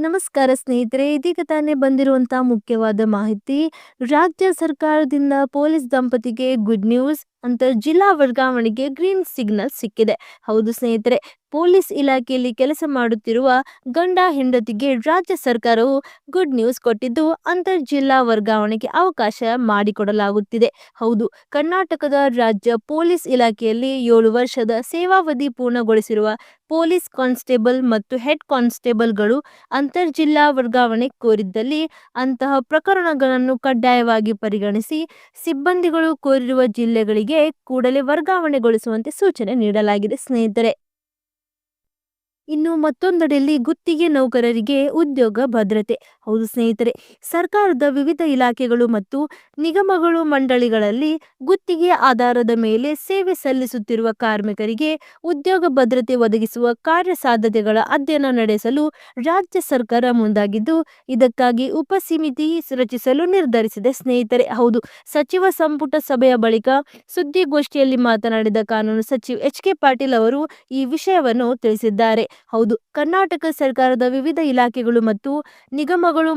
ನಮಸ್ಕಾರ ಸ್ನೇಹಿತರೆ ಇದೀಗ ತಾನೇ ಬಂದಿರುವಂತಹ ಮುಖ್ಯವಾದ ಮಾಹಿತಿ ರಾಜ್ಯ ಸರ್ಕಾರದಿಂದ ಪೊಲೀಸ್ ದಂಪತಿಗೆ ಗುಡ್ ನ್ಯೂಸ್ ಅಂತ ಜಿಲ್ಲಾ ವರ್ಗಾವಣೆಗೆ ಗ್ರೀನ್ ಸಿಗ್ನಲ್ ಸಿಕ್ಕಿದೆ. ಹೌದು ಸ್ನೇಹಿತರೆ, ಪೊಲೀಸ್ ಇಲಾಖೆಯಲ್ಲಿ ಕೆಲಸ ಮಾಡುತ್ತಿರುವ ಗಂಡ ಹೆಂಡತಿಗೆ ರಾಜ್ಯ ಸರ್ಕಾರವು ಗುಡ್ ನ್ಯೂಸ್ ಕೊಟ್ಟಿದ್ದು ಅಂತರ್ ಜಿಲ್ಲಾ ವರ್ಗಾವಣೆಗೆ ಅವಕಾಶ ಮಾಡಿಕೊಡಲಾಗುತ್ತಿದೆ. ಹೌದು, ಕರ್ನಾಟಕದ ರಾಜ್ಯ ಪೊಲೀಸ್ ಇಲಾಖೆಯಲ್ಲಿ ಏಳು ವರ್ಷದ ಸೇವಾವಧಿ ಪೂರ್ಣಗೊಳಿಸಿರುವ ಪೊಲೀಸ್ ಕಾನ್ಸ್ಟೇಬಲ್ ಮತ್ತು ಹೆಡ್ ಕಾನ್ಸ್ಟೇಬಲ್ಗಳು ಅಂತರ್ ಜಿಲ್ಲಾ ವರ್ಗಾವಣೆ ಕೋರಿದ್ದಲ್ಲಿ ಅಂತಹ ಪ್ರಕರಣಗಳನ್ನು ಕಡ್ಡಾಯವಾಗಿ ಪರಿಗಣಿಸಿ, ಸಿಬ್ಬಂದಿಗಳು ಕೋರಿರುವ ಜಿಲ್ಲೆಗಳಿಗೆ ಕೂಡಲೇ ವರ್ಗಾವಣೆಗೊಳಿಸುವಂತೆ ಸೂಚನೆ ನೀಡಲಾಗಿದೆ ಸ್ನೇಹಿತರೆ. ಇನ್ನು ಮತ್ತೊಂದೆಡೆಯಲ್ಲಿ ಗುತ್ತಿಗೆ ನೌಕರರಿಗೆ ಉದ್ಯೋಗ ಭದ್ರತೆ. ಹೌದು ಸ್ನೇಹಿತರೆ, ಸರ್ಕಾರದ ವಿವಿಧ ಇಲಾಖೆಗಳು ಮತ್ತು ನಿಗಮಗಳು ಮಂಡಳಿಗಳಲ್ಲಿ ಗುತ್ತಿಗೆ ಆಧಾರದ ಮೇಲೆ ಸೇವೆ ಸಲ್ಲಿಸುತ್ತಿರುವ ಕಾರ್ಮಿಕರಿಗೆ ಉದ್ಯೋಗ ಭದ್ರತೆ ಒದಗಿಸುವ ಕಾರ್ಯಸಾಧ್ಯತೆಗಳ ಅಧ್ಯಯನ ನಡೆಸಲು ರಾಜ್ಯ ಸರ್ಕಾರ ಮುಂದಾಗಿದ್ದು, ಇದಕ್ಕಾಗಿ ಉಪಸಮಿತಿ ರಚಿಸಲು ನಿರ್ಧರಿಸಿದೆ ಸ್ನೇಹಿತರೆ. ಹೌದು, ಸಚಿವ ಸಂಪುಟ ಸಭೆಯ ಬಳಿಕ ಸುದ್ದಿಗೋಷ್ಠಿಯಲ್ಲಿ ಮಾತನಾಡಿದ ಕಾನೂನು ಸಚಿವ ಎಚ್ ಕೆ ಪಾಟೀಲ್ ಅವರು ಈ ವಿಷಯವನ್ನು ತಿಳಿಸಿದ್ದಾರೆ. ಹೌದು. ಕರ್ನಾಟಕ ಸರ್ಕಾರದ ವಿವಿಧ ಇಲಾಖೆಗಳು ಮತ್ತು ನಿಗಮಗಳು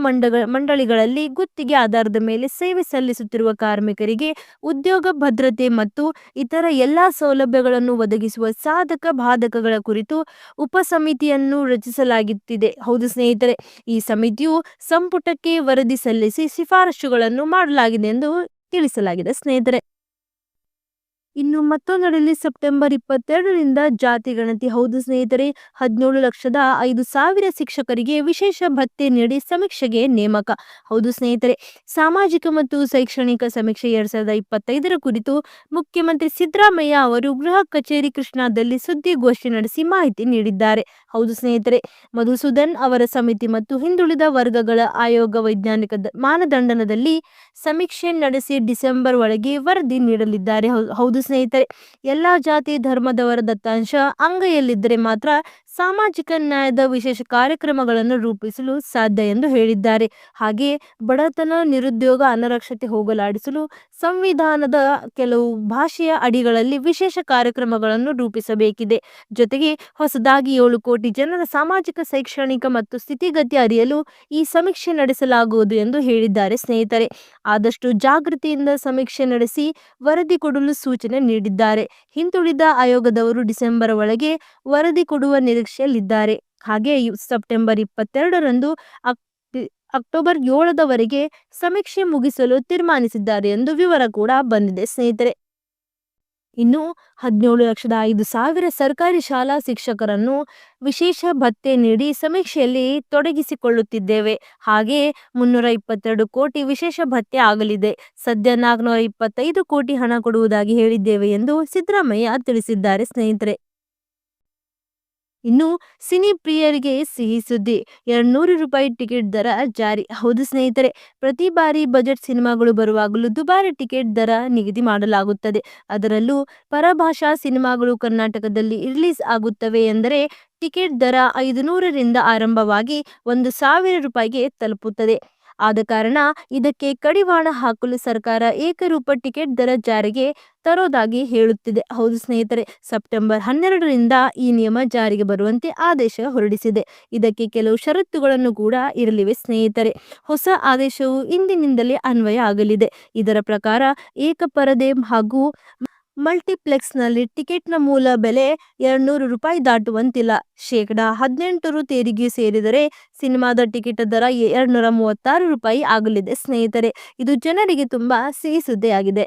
ಮಂಡಳಿಗಳಲ್ಲಿ ಗುತ್ತಿಗೆ ಆಧಾರದ ಮೇಲೆ ಸೇವೆ ಸಲ್ಲಿಸುತ್ತಿರುವ ಕಾರ್ಮಿಕರಿಗೆ ಉದ್ಯೋಗ ಭದ್ರತೆ ಮತ್ತು ಇತರ ಎಲ್ಲಾ ಸೌಲಭ್ಯಗಳನ್ನು ಒದಗಿಸುವ ಸಾಧಕ ಬಾಧಕಗಳ ಕುರಿತು ಉಪಸಮಿತಿಯನ್ನು ರಚಿಸಲಾಗುತ್ತಿದೆ. ಹೌದು ಸ್ನೇಹಿತರೆ, ಈ ಸಮಿತಿಯು ಸಂಪುಟಕ್ಕೆ ವರದಿ ಸಲ್ಲಿಸಿ ಶಿಫಾರಸುಗಳನ್ನು ಮಾಡಲಾಗಿದೆ ಎಂದು ತಿಳಿಸಲಾಗಿದೆ ಸ್ನೇಹಿತರೆ. ಇನ್ನು ಮತ್ತೊಂದೆಡೆಯಲ್ಲಿ ಸೆಪ್ಟೆಂಬರ್ ಇಪ್ಪತ್ತೆರಡರಿಂದ ಜಾತಿ ಗಣತಿ. ಹೌದು ಸ್ನೇಹಿತರೆ, ಹದಿನೇಳು ಲಕ್ಷದ ಐದು ಸಾವಿರ ಶಿಕ್ಷಕರಿಗೆ ವಿಶೇಷ ಭತ್ಯೆ ನೀಡಿ ಸಮೀಕ್ಷೆಗೆ ನೇಮಕ. ಹೌದು ಸ್ನೇಹಿತರೆ, ಸಾಮಾಜಿಕ ಮತ್ತು ಶೈಕ್ಷಣಿಕ ಸಮೀಕ್ಷೆ ಎರಡ್ ಸಾವಿರದ ಇಪ್ಪತ್ತೈದರ ಕುರಿತು ಮುಖ್ಯಮಂತ್ರಿ ಸಿದ್ದರಾಮಯ್ಯ ಅವರು ಗೃಹ ಕಚೇರಿ ಕೃಷ್ಣಾದಲ್ಲಿ ಸುದ್ದಿಗೋಷ್ಠಿ ನಡೆಸಿ ಮಾಹಿತಿ ನೀಡಿದ್ದಾರೆ. ಹೌದು ಸ್ನೇಹಿತರೆ, ಮಧುಸೂದನ್ ಅವರ ಸಮಿತಿ ಮತ್ತು ಹಿಂದುಳಿದ ವರ್ಗಗಳ ಆಯೋಗ ವೈಜ್ಞಾನಿಕ ಮಾನದಂಡನದಲ್ಲಿ ಸಮೀಕ್ಷೆ ನಡೆಸಿ ಡಿಸೆಂಬರ್ ಒಳಗೆ ವರದಿ ನೀಡಲಿದ್ದಾರೆ. ಹೌದು ಸ್ನೇಹಿತರೆ ಎಲ್ಲ ಜಾತಿ ಧರ್ಮದವರ ದತ್ತಾಂಶ ಅಂಗೈಯಲ್ಲಿದ್ದರೆ ಮಾತ್ರ ಸಾಮಾಜಿಕ ನ್ಯಾಯದ ವಿಶೇಷ ಕಾರ್ಯಕ್ರಮಗಳನ್ನು ರೂಪಿಸಲು ಸಾಧ್ಯ ಎಂದು ಹೇಳಿದ್ದಾರೆ. ಹಾಗೆ ಬಡತನ ನಿರುದ್ಯೋಗ ಅನರಕ್ಷತೆ ಹೋಗಲಾಡಿಸಲು ಸಂವಿಧಾನದ ಕೆಲವು ಭಾಷೆಯ ಅಡಿಗಳಲ್ಲಿ ವಿಶೇಷ ಕಾರ್ಯಕ್ರಮಗಳನ್ನು ರೂಪಿಸಬೇಕಿದೆ. ಜೊತೆಗೆ ಹೊಸದಾಗಿ ಏಳು ಕೋಟಿ ಜನರ ಸಾಮಾಜಿಕ, ಶೈಕ್ಷಣಿಕ ಮತ್ತು ಸ್ಥಿತಿಗತಿ ಅರಿಯಲು ಈ ಸಮೀಕ್ಷೆ ನಡೆಸಲಾಗುವುದು ಎಂದು ಹೇಳಿದ್ದಾರೆ ಸ್ನೇಹಿತರೆ. ಆದಷ್ಟು ಜಾಗೃತಿಯಿಂದ ಸಮೀಕ್ಷೆ ನಡೆಸಿ ವರದಿ ಕೊಡಲು ಸೂಚನೆ ನೀಡಿದ್ದಾರೆ. ಹಿಂದುಳಿದ ಆಯೋಗದವರು ಡಿಸೆಂಬರ್ ಒಳಗೆ ವರದಿ ಕೊಡುವ ನಿರೀಕ್ಷೆಯಲ್ಲಿದ್ದಾರೆ ಹಾಗೆ ಸೆಪ್ಟೆಂಬರ್ ಇಪ್ಪತ್ತೆರಡರಂದು ಅಕ್ಟೋಬರ್ ಏಳದವರೆಗೆ ಸಮೀಕ್ಷೆ ಮುಗಿಸಲು ತೀರ್ಮಾನಿಸಿದ್ದಾರೆ ಎಂದು ವಿವರ ಕೂಡ ಬಂದಿದೆ, ಸ್ನೇಹಿತರೆ. ಇನ್ನು ಹದಿನೇಳು ಲಕ್ಷದ ಐದು ಸಾವಿರ ಸರ್ಕಾರಿ ಶಾಲಾ ಶಿಕ್ಷಕರನ್ನು ವಿಶೇಷ ಭತ್ಯೆ ನೀಡಿ ಸಮೀಕ್ಷೆಯಲ್ಲಿ ತೊಡಗಿಸಿಕೊಳ್ಳುತ್ತಿದ್ದೇವೆ. ಹಾಗೆ ಮುನ್ನೂರ ಇಪ್ಪತ್ತೆರಡು ಕೋಟಿ ವಿಶೇಷ ಭತ್ಯೆ ಆಗಲಿದೆ. ಸದ್ಯ ನಾಲ್ಕುನೂರ ಇಪ್ಪತ್ತೈದು ಕೋಟಿ ಹಣ ಕೊಡುವುದಾಗಿ ಹೇಳಿದ್ದೇವೆ ಎಂದು ಸಿದ್ದರಾಮಯ್ಯ ತಿಳಿಸಿದ್ದಾರೆ, ಸ್ನೇಹಿತರೆ. ಇನ್ನು ಸಿನಿ ಪ್ರಿಯರಿಗೆ ಸಿಹಿ ಸುದ್ದಿ. ಎರಡ್ನೂರು ರೂಪಾಯಿ ಟಿಕೆಟ್ ದರ ಜಾರಿ. ಹೌದು ಸ್ನೇಹಿತರೆ, ಪ್ರತಿ ಬಾರಿ ಬಜೆಟ್ ಸಿನಿಮಾಗಳು ಬರುವಾಗಲೂ ದುಬಾರಿ ಟಿಕೆಟ್ ದರ ನಿಗದಿ ಮಾಡಲಾಗುತ್ತದೆ. ಅದರಲ್ಲೂ ಪರಭಾಷಾ ಸಿನಿಮಾಗಳು ಕರ್ನಾಟಕದಲ್ಲಿ ರಿಲೀಸ್ ಆಗುತ್ತವೆ ಎಂದರೆ ಟಿಕೆಟ್ ದರ ಐದು ನೂರರಿಂದ ಆರಂಭವಾಗಿ ಒಂದು ಸಾವಿರ ರೂಪಾಯಿಗೆ ತಲುಪುತ್ತದೆ. ಆದ ಕಾರಣ ಇದಕ್ಕೆ ಕಡಿವಾಣ ಹಾಕಲು ಸರ್ಕಾರ ಏಕರೂಪ ಟಿಕೆಟ್ ದರ ಜಾರಿಗೆ ತರೋದಾಗಿ ಹೇಳುತ್ತಿದೆ. ಹೌದು ಸ್ನೇಹಿತರೆ, ಸೆಪ್ಟೆಂಬರ್ ಹನ್ನೆರಡರಿಂದ ಈ ನಿಯಮ ಜಾರಿಗೆ ಬರುವಂತೆ ಆದೇಶ ಹೊರಡಿಸಿದೆ. ಇದಕ್ಕೆ ಕೆಲವು ಷರತ್ತುಗಳನ್ನು ಕೂಡ ಇರಲಿವೆ ಸ್ನೇಹಿತರೆ. ಹೊಸ ಆದೇಶವು ಇಂದಿನಿಂದಲೇ ಅನ್ವಯ ಆಗಲಿದೆ. ಇದರ ಪ್ರಕಾರ ಏಕಪರದೆ ಹಾಗೂ ಮಲ್ಟಿಪ್ಲೆಕ್ಸ್ನಲ್ಲಿ ಟಿಕೆಟ್ನ ಮೂಲ ಬೆಲೆ ಎರಡ್ನೂರು ರೂಪಾಯಿ ದಾಟುವಂತಿಲ್ಲ. ಶೇಕಡ ಹದಿನೆಂಟರು ತೆರಿಗೆ ಸೇರಿದರೆ ಸಿನಿಮಾದ ಟಿಕೆಟ್ ದರ ಎರಡ್ನೂರ ಮೂವತ್ತಾರು ರೂಪಾಯಿ ಆಗಲಿದೆ ಸ್ನೇಹಿತರೆ. ಇದು ಜನರಿಗೆ ತುಂಬಾ ಸಿಹಿ ಸುದ್ದಿಯಾಗಿದೆ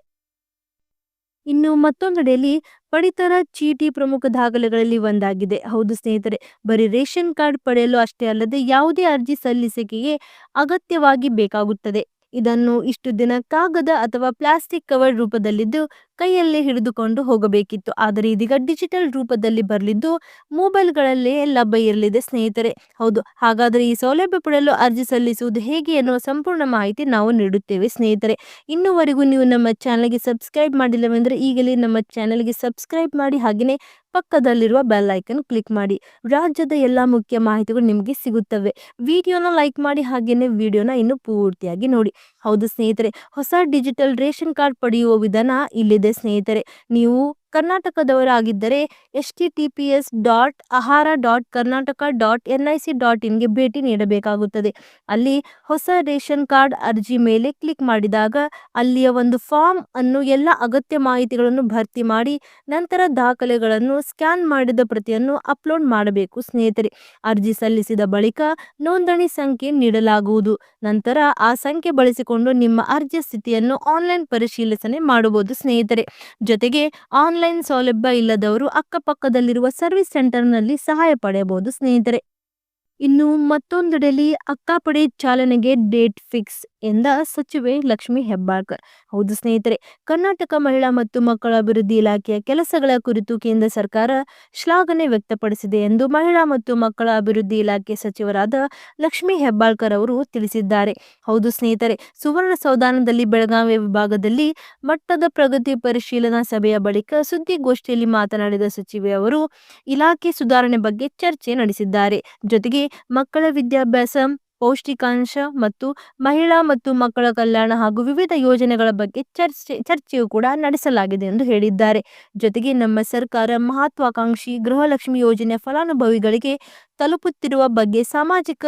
ಇನ್ನು ಮತ್ತೊಂದೆಡೆಯಲ್ಲಿ ಪಡಿತರ ಚೀಟಿ ಪ್ರಮುಖ ದಾಖಲೆಗಳಲ್ಲಿ ಒಂದಾಗಿದೆ. ಹೌದು ಸ್ನೇಹಿತರೆ, ಬರೀ ರೇಷನ್ ಕಾರ್ಡ್ ಪಡೆಯಲು ಅಷ್ಟೇ ಅಲ್ಲದೆ ಯಾವುದೇ ಅರ್ಜಿ ಸಲ್ಲಿಸಿಕೆಗೆ ಅಗತ್ಯವಾಗಿ ಬೇಕಾಗುತ್ತದೆ. ಇದನ್ನು ಇಷ್ಟು ದಿನ ಕಾಗದ ಅಥವಾ ಪ್ಲಾಸ್ಟಿಕ್ ಕವರ್ ರೂಪದಲ್ಲಿದ್ದು ಕೈಯಲ್ಲೇ ಹಿಡಿದುಕೊಂಡು ಹೋಗಬೇಕಿತ್ತು. ಆದರೆ ಇದೀಗ ಡಿಜಿಟಲ್ ರೂಪದಲ್ಲಿ ಬರಲಿದ್ದು, ಮೊಬೈಲ್ಗಳಲ್ಲೇ ಲಭ್ಯ ಇರಲಿದೆ ಸ್ನೇಹಿತರೆ. ಹೌದು, ಹಾಗಾದರೆ ಈ ಸೌಲಭ್ಯ ಪಡೆಯಲು ಅರ್ಜಿ ಸಲ್ಲಿಸುವುದು ಹೇಗೆ ಎನ್ನುವ ಸಂಪೂರ್ಣ ಮಾಹಿತಿ ನಾವು ನೀಡುತ್ತೇವೆ ಸ್ನೇಹಿತರೆ. ಇನ್ನುವರೆಗೂ ನೀವು ನಮ್ಮ ಚಾನಲ್ಗೆ ಸಬ್ಸ್ಕ್ರೈಬ್ ಮಾಡಿಲ್ಲವೆಂದರೆ ಈಗಲೇ ನಮ್ಮ ಚಾನಲ್ಗೆ ಸಬ್ಸ್ಕ್ರೈಬ್ ಮಾಡಿ, ಹಾಗೆಯೇ ಪಕ್ಕದಲ್ಲಿರುವ ಬೆಲ್ ಐಕನ್ ಕ್ಲಿಕ್ ಮಾಡಿ. ರಾಜ್ಯದ ಎಲ್ಲ ಮುಖ್ಯ ಮಾಹಿತಿಗಳು ನಿಮಗೆ ಸಿಗುತ್ತವೆ. ವಿಡಿಯೋನ ಲೈಕ್ ಮಾಡಿ, ಹಾಗೆಯೇ ವಿಡಿಯೋನ ಇನ್ನು ಪೂರ್ತಿಯಾಗಿ ನೋಡಿ. ಹೌದು ಸ್ನೇಹಿತರೆ ಹೊಸ ಡಿಜಿಟಲ್ ರೇಷನ್ ಕಾರ್ಡ್ ಪಡೆಯುವ ವಿಧಾನ ಇಲ್ಲಿದೆ ಸ್ನೇಹಿತರೆ. ನೀವು ಕರ್ನಾಟಕದವರಾಗಿದ್ದರೆ H T T P S dot ahara dot Karnataka dot N I C dot ಇನ್ಗೆ ಭೇಟಿ ನೀಡಬೇಕಾಗುತ್ತದೆ. ಅಲ್ಲಿ ಹೊಸ ರೇಷನ್ ಕಾರ್ಡ್ ಅರ್ಜಿ ಮೇಲೆ ಕ್ಲಿಕ್ ಮಾಡಿದಾಗ ಅಲ್ಲಿಯ ಒಂದು ಫಾರ್ಮ್ ಅನ್ನು ಎಲ್ಲ ಅಗತ್ಯ ಮಾಹಿತಿಗಳನ್ನು ಭರ್ತಿ ಮಾಡಿ ನಂತರ ದಾಖಲೆಗಳನ್ನು ಸ್ಕ್ಯಾನ್ ಮಾಡಿದ ಪ್ರತಿಯನ್ನು ಅಪ್ಲೋಡ್ ಮಾಡಬೇಕು ಸ್ನೇಹಿತರೆ. ಅರ್ಜಿ ಸಲ್ಲಿಸಿದ ಬಳಿಕ ನೋಂದಣಿ ಸಂಖ್ಯೆ ನೀಡಲಾಗುವುದು. ನಂತರ ಆ ಸಂಖ್ಯೆ ಬಳಸಿಕೊಂಡು ನಿಮ್ಮ ಅರ್ಜಿ ಸ್ಥಿತಿಯನ್ನು ಆನ್ಲೈನ್ ಪರಿಶೀಲಿಸಣೆ ಮಾಡಬಹುದು ಸ್ನೇಹಿತರೆ. ಜೊತೆಗೆ ಆನ್ಲೈನ್ ಸೌಲಭ್ಯ ಇಲ್ಲದವರು ಅಕ್ಕಪಕ್ಕದಲ್ಲಿರುವ ಸರ್ವಿಸ್ ಸೆಂಟರ್ನಲ್ಲಿ ಸಹಾಯ ಪಡೆಯಬಹುದು ಸ್ನೇಹಿತರೆ. ಇನ್ನು ಮತ್ತೊಂದೆಡೆಯಲ್ಲಿ ಅಕ್ಕಾಪಡೆ ಚಾಲನೆಗೆ ಡೇಟ್ ಫಿಕ್ಸ್ ಎಂದ ಸಚಿವೆ ಲಕ್ಷ್ಮಿ ಹೆಬ್ಬಾಳ್ಕರ್. ಹೌದು ಸ್ನೇಹಿತರೆ, ಕರ್ನಾಟಕ ಮಹಿಳಾ ಮತ್ತು ಮಕ್ಕಳ ಅಭಿವೃದ್ಧಿ ಇಲಾಖೆಯ ಕೆಲಸಗಳ ಕುರಿತು ಕೇಂದ್ರ ಸರ್ಕಾರ ಶ್ಲಾಘನೆ ವ್ಯಕ್ತಪಡಿಸಿದೆ ಎಂದು ಮಹಿಳಾ ಮತ್ತು ಮಕ್ಕಳ ಅಭಿವೃದ್ಧಿ ಇಲಾಖೆ ಸಚಿವರಾದ ಲಕ್ಷ್ಮಿ ಹೆಬ್ಬಾಳ್ಕರ್ ಅವರು ತಿಳಿಸಿದ್ದಾರೆ. ಹೌದು ಸ್ನೇಹಿತರೆ ಸುವರ್ಣಸೌಧಾನದಲ್ಲಿ ಬೆಳಗಾವಿ ವಿಭಾಗದಲ್ಲಿ ಮಟ್ಟದ ಪ್ರಗತಿ ಪರಿಶೀಲನಾ ಸಭೆಯ ಬಳಿಕ ಸುದ್ದಿಗೋಷ್ಠಿಯಲ್ಲಿ ಮಾತನಾಡಿದ ಸಚಿವೆ ಅವರು, ಇಲಾಖೆ ಸುಧಾರಣೆ ಬಗ್ಗೆ ಚರ್ಚೆ ನಡೆಸಿದ್ದಾರೆ. ಜೊತೆಗೆ ಮಕ್ಕಳ ವಿದ್ಯಾಭ್ಯಾಸ, ಪೌಷ್ಟಿಕಾಂಶ ಮತ್ತು ಮಹಿಳಾ ಮತ್ತು ಮಕ್ಕಳ ಕಲ್ಯಾಣ ಹಾಗೂ ವಿವಿಧ ಯೋಜನೆಗಳ ಬಗ್ಗೆ ಚರ್ಚೆ, ಚರ್ಚೆಯು ಕೂಡ ನಡೆಸಲಾಗಿದೆ ಎಂದು ಹೇಳಿದ್ದಾರೆ. ಜೊತೆಗೆ ನಮ್ಮ ಸರ್ಕಾರ ಮಹತ್ವಾಕಾಂಕ್ಷಿ ಗೃಹಲಕ್ಷ್ಮಿ ಯೋಜನೆ ಫಲಾನುಭವಿಗಳಿಗೆ ತಲುಪುತ್ತಿರುವ ಬಗ್ಗೆ ಸಾಮಾಜಿಕ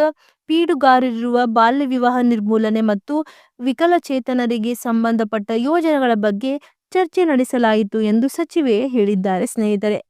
ಪೀಡುಗಾರರಿರುವ ಬಾಲ್ಯ ವಿವಾಹ ನಿರ್ಮೂಲನೆ ಮತ್ತು ವಿಕಲಚೇತನರಿಗೆ ಸಂಬಂಧಪಟ್ಟ ಯೋಜನೆಗಳ ಬಗ್ಗೆ ಚರ್ಚೆ ನಡೆಸಲಾಯಿತು ಎಂದು ಸಚಿವೆ ಹೇಳಿದ್ದಾರೆ. ಸ್ನೇಹಿತರೆ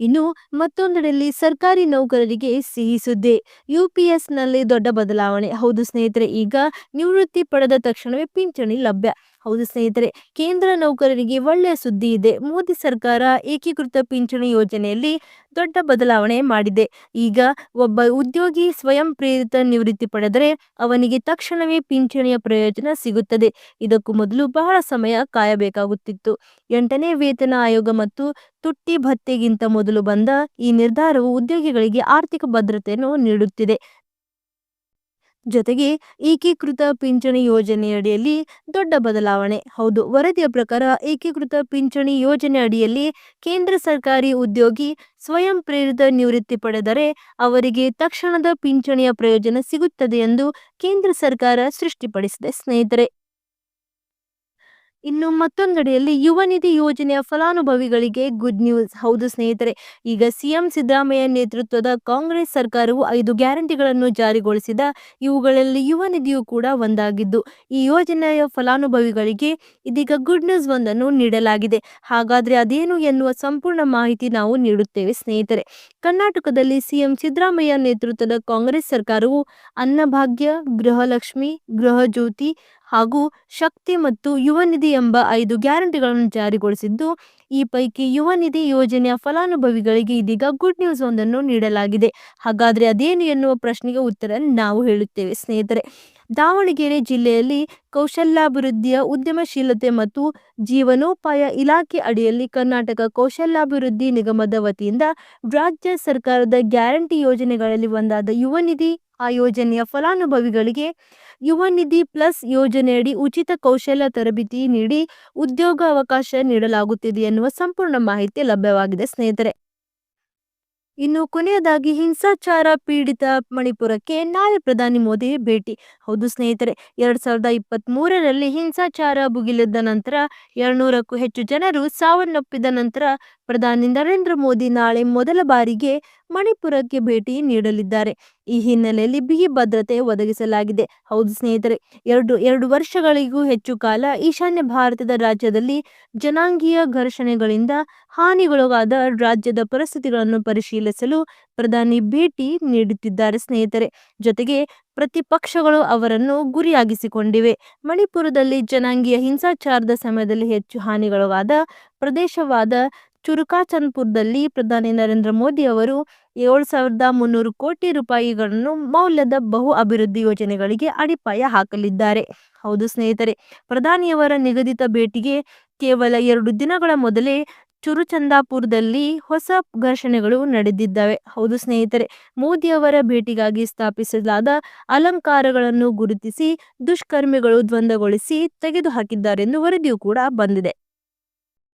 ಇನ್ನು ಮತ್ತೊಂದೆಡೆಯಲ್ಲಿ ಸರ್ಕಾರಿ ನೌಕರರಿಗೆ ಸಿಹಿ ಸುದ್ದಿ, ಯುಪಿಎಸ್ನಲ್ಲಿ ದೊಡ್ಡ ಬದಲಾವಣೆ. ಹೌದು ಸ್ನೇಹಿತರೆ, ಈಗ ನಿವೃತ್ತಿ ಪಡೆದ ತಕ್ಷಣವೇ ಪಿಂಚಣಿ ಲಭ್ಯ. ಹೌದು ಸ್ನೇಹಿತರೆ, ಕೇಂದ್ರ ನೌಕರರಿಗೆ ಒಳ್ಳೆಯ ಸುದ್ದಿ ಇದೆ. ಮೋದಿ ಸರ್ಕಾರ ಏಕೀಕೃತ ಪಿಂಚಣಿ ಯೋಜನೆಯಲ್ಲಿ ದೊಡ್ಡ ಬದಲಾವಣೆ ಮಾಡಿದೆ. ಈಗ ಒಬ್ಬ ಉದ್ಯೋಗಿ ಸ್ವಯಂ ಪ್ರೇರಿತ ನಿವೃತ್ತಿ ಪಡೆದರೆ ಅವನಿಗೆ ತಕ್ಷಣವೇ ಪಿಂಚಣಿಯ ಪ್ರಯೋಜನ ಸಿಗುತ್ತದೆ. ಇದಕ್ಕೂ ಮೊದಲು ಬಹಳ ಸಮಯ ಕಾಯಬೇಕಾಗುತ್ತಿತ್ತು. ಎಂಟನೇ ವೇತನ ಆಯೋಗ ಮತ್ತು ತುಟ್ಟಿ ಭತ್ಯೆಗಿಂತ ಮೊದಲು ಬಂದ ಈ ನಿರ್ಧಾರವು ಉದ್ಯೋಗಿಗಳಿಗೆ ಆರ್ಥಿಕ ಭದ್ರತೆಯನ್ನು ನೀಡುತ್ತಿದೆ. ಜೊತೆಗೆ ಏಕೀಕೃತ ಪಿಂಚಣಿ ಯೋಜನೆಯಡಿಯಲ್ಲಿ ದೊಡ್ಡ ಬದಲಾವಣೆ. ಹೌದು, ವರದಿಯ ಪ್ರಕಾರ ಏಕೀಕೃತ ಪಿಂಚಣಿ ಯೋಜನೆ ಅಡಿಯಲ್ಲಿ ಕೇಂದ್ರ ಸರ್ಕಾರಿ ಉದ್ಯೋಗಿ ಸ್ವಯಂ ಪ್ರೇರಿತ ನಿವೃತ್ತಿ ಪಡೆದರೆ ಅವರಿಗೆ ತಕ್ಷಣದ ಪಿಂಚಣಿಯ ಪ್ರಯೋಜನ ಸಿಗುತ್ತದೆ ಎಂದು ಕೇಂದ್ರ ಸರ್ಕಾರ ಸೃಷ್ಟಿಪಡಿಸಿದೆ. ಸ್ನೇಹಿತರೆ ಇನ್ನು ಮತ್ತೊಂದೆಡೆಯಲ್ಲಿ ಯುವ ನಿಧಿ ಯೋಜನೆಯ ಫಲಾನುಭವಿಗಳಿಗೆ ಗುಡ್ ನ್ಯೂಸ್ ಹೌದು ಸ್ನೇಹಿತರೆ, ಈಗ ಸಿಎಂ ಸಿದ್ದರಾಮಯ್ಯ ನೇತೃತ್ವದ ಕಾಂಗ್ರೆಸ್ ಸರ್ಕಾರವು ಐದು ಗ್ಯಾರಂಟಿಗಳನ್ನು ಜಾರಿಗೊಳಿಸಿದ, ಇವುಗಳಲ್ಲಿ ಯುವ ನಿಧಿಯು ಕೂಡ ಒಂದಾಗಿದ್ದು, ಈ ಯೋಜನೆಯ ಫಲಾನುಭವಿಗಳಿಗೆ ಇದೀಗ ಗುಡ್ ನ್ಯೂಸ್ ಒಂದನ್ನು ನೀಡಲಾಗಿದೆ. ಹಾಗಾದ್ರೆ ಅದೇನು ಎನ್ನುವ ಸಂಪೂರ್ಣ ಮಾಹಿತಿ ನಾವು ನೀಡುತ್ತೇವೆ ಸ್ನೇಹಿತರೆ. ಕರ್ನಾಟಕದಲ್ಲಿ ಸಿಎಂ ಸಿದ್ದರಾಮಯ್ಯ ನೇತೃತ್ವದ ಕಾಂಗ್ರೆಸ್ ಸರ್ಕಾರವು ಅನ್ನಭಾಗ್ಯ ಗೃಹಲಕ್ಷ್ಮಿ ಗೃಹಜ್ಯೋತಿ ಹಾಗೂ ಶಕ್ತಿ ಮತ್ತು ಯುವ ನಿಧಿ ಎಂಬ ಐದು ಗ್ಯಾರಂಟಿಗಳನ್ನು ಜಾರಿಗೊಳಿಸಿದ್ದು, ಈ ಪೈಕಿ ಯುವ ನಿಧಿ ಯೋಜನೆಯ ಫಲಾನುಭವಿಗಳಿಗೆ ಇದೀಗ ಗುಡ್ ನ್ಯೂಸ್ ಒಂದನ್ನು ನೀಡಲಾಗಿದೆ. ಹಾಗಾದರೆ ಅದೇನು ಎನ್ನುವ ಪ್ರಶ್ನೆಗೆ ಉತ್ತರ ನಾವು ಹೇಳುತ್ತೇವೆ. ಸ್ನೇಹಿತರೆ, ದಾವಣಗೆರೆ ಜಿಲ್ಲೆಯಲ್ಲಿ ಕೌಶಲ್ಯಾಭಿವೃದ್ಧಿಯ ಉದ್ಯಮಶೀಲತೆ ಮತ್ತು ಜೀವನೋಪಾಯ ಇಲಾಖೆ ಅಡಿಯಲ್ಲಿ ಕರ್ನಾಟಕ ಕೌಶಲ್ಯಾಭಿವೃದ್ಧಿ ನಿಗಮದ ವತಿಯಿಂದ ರಾಜ್ಯ ಸರ್ಕಾರದ ಗ್ಯಾರಂಟಿ ಯೋಜನೆಗಳಲ್ಲಿ ಒಂದಾದ ಯುವ ನಿಧಿ ಆ ಯೋಜನೆಯ ಫಲಾನುಭವಿಗಳಿಗೆ ಯುವ ನಿಧಿ ಪ್ಲಸ್ ಯೋಜನೆಯಡಿ ಉಚಿತ ಕೌಶಲ್ಯ ತರಬೇತಿ ನೀಡಿ ಉದ್ಯೋಗ ಅವಕಾಶ ನೀಡಲಾಗುತ್ತಿದೆ ಎನ್ನುವ ಸಂಪೂರ್ಣ ಮಾಹಿತಿ ಲಭ್ಯವಾಗಿದೆ ಸ್ನೇಹಿತರೆ. ಇನ್ನು ಕೊನೆಯದಾಗಿ ಹಿಂಸಾಚಾರ ಪೀಡಿತ ಮಣಿಪುರಕ್ಕೆ ನಾಳೆ ಪ್ರಧಾನಿ ಮೋದಿ ಭೇಟಿ. ಹೌದು ಸ್ನೇಹಿತರೆ, ಎರಡ್ ಸಾವಿರದ ಇಪ್ಪತ್ತ್ ಮೂರರಲ್ಲಿ ಹಿಂಸಾಚಾರ ಭುಗಿಲಿದ್ದ ನಂತರ ಎರಡ್ನೂರಕ್ಕೂ ಹೆಚ್ಚು ಜನರು ಸಾವನ್ನಪ್ಪಿದ ನಂತರ ಪ್ರಧಾನಿ ನರೇಂದ್ರ ಮೋದಿ ನಾಳೆ ಮೊದಲ ಬಾರಿಗೆ ಮಣಿಪುರಕ್ಕೆ ಭೇಟಿ ನೀಡಲಿದ್ದಾರೆ. ಈ ಹಿನ್ನೆಲೆಯಲ್ಲಿ ಬಿಗಿ ಭದ್ರತೆ ಒದಗಿಸಲಾಗಿದೆ. ಹೌದು ಸ್ನೇಹಿತರೆ, ಎರಡು ಎರಡು ವರ್ಷಗಳಿಗೂ ಹೆಚ್ಚು ಕಾಲ ಈಶಾನ್ಯ ಭಾರತದ ರಾಜ್ಯದಲ್ಲಿ ಜನಾಂಗೀಯ ಘರ್ಷಣೆಗಳಿಂದ ಹಾನಿಗೊಳಗಾದ ರಾಜ್ಯದ ಪರಿಸ್ಥಿತಿಗಳನ್ನು ಪರಿಶೀಲಿಸಲು ಪ್ರಧಾನಿ ಭೇಟಿ ನೀಡುತ್ತಿದ್ದಾರೆ ಸ್ನೇಹಿತರೆ. ಜೊತೆಗೆ ಪ್ರತಿಪಕ್ಷಗಳು ಅವರನ್ನು ಗುರಿಯಾಗಿಸಿಕೊಂಡಿವೆ. ಮಣಿಪುರದಲ್ಲಿ ಜನಾಂಗೀಯ ಹಿಂಸಾಚಾರದ ಸಮಯದಲ್ಲಿ ಹೆಚ್ಚು ಹಾನಿಗೊಳಗಾದ ಪ್ರದೇಶವಾದ ಚುರುಕಾಚನ್ಪುರದಲ್ಲಿ ಪ್ರಧಾನಿ ನರೇಂದ್ರ ಮೋದಿ ಅವರು ಏಳು ಸಾವಿರದ ಮುನ್ನೂರು ಕೋಟಿ ರೂಪಾಯಿಗಳನ್ನು ಮೌಲ್ಯದ ಬಹು ಅಭಿವೃದ್ಧಿ ಯೋಜನೆಗಳಿಗೆ ಅಡಿಪಾಯ ಹಾಕಲಿದ್ದಾರೆ. ಹೌದು ಸ್ನೇಹಿತರೆ, ಪ್ರಧಾನಿಯವರ ನಿಗದಿತ ಭೇಟಿಗೆ ಕೇವಲ ಎರಡು ದಿನಗಳ ಮೊದಲೇ ಚುರುಚಂದಾಪುರದಲ್ಲಿ ಹೊಸ ಘರ್ಷಣೆಗಳು ನಡೆದಿದ್ದಾವೆ. ಹೌದು ಸ್ನೇಹಿತರೆ, ಮೋದಿಯವರ ಭೇಟಿಗಾಗಿ ಸ್ಥಾಪಿಸಲಾದ ಅಲಂಕಾರಗಳನ್ನು ಗುರುತಿಸಿ ದುಷ್ಕರ್ಮಿಗಳು ದ್ವಂದ್ವಗೊಳಿಸಿ ತೆಗೆದುಹಾಕಿದ್ದಾರೆಂದು ವರದಿಯೂ ಕೂಡ ಬಂದಿದೆ.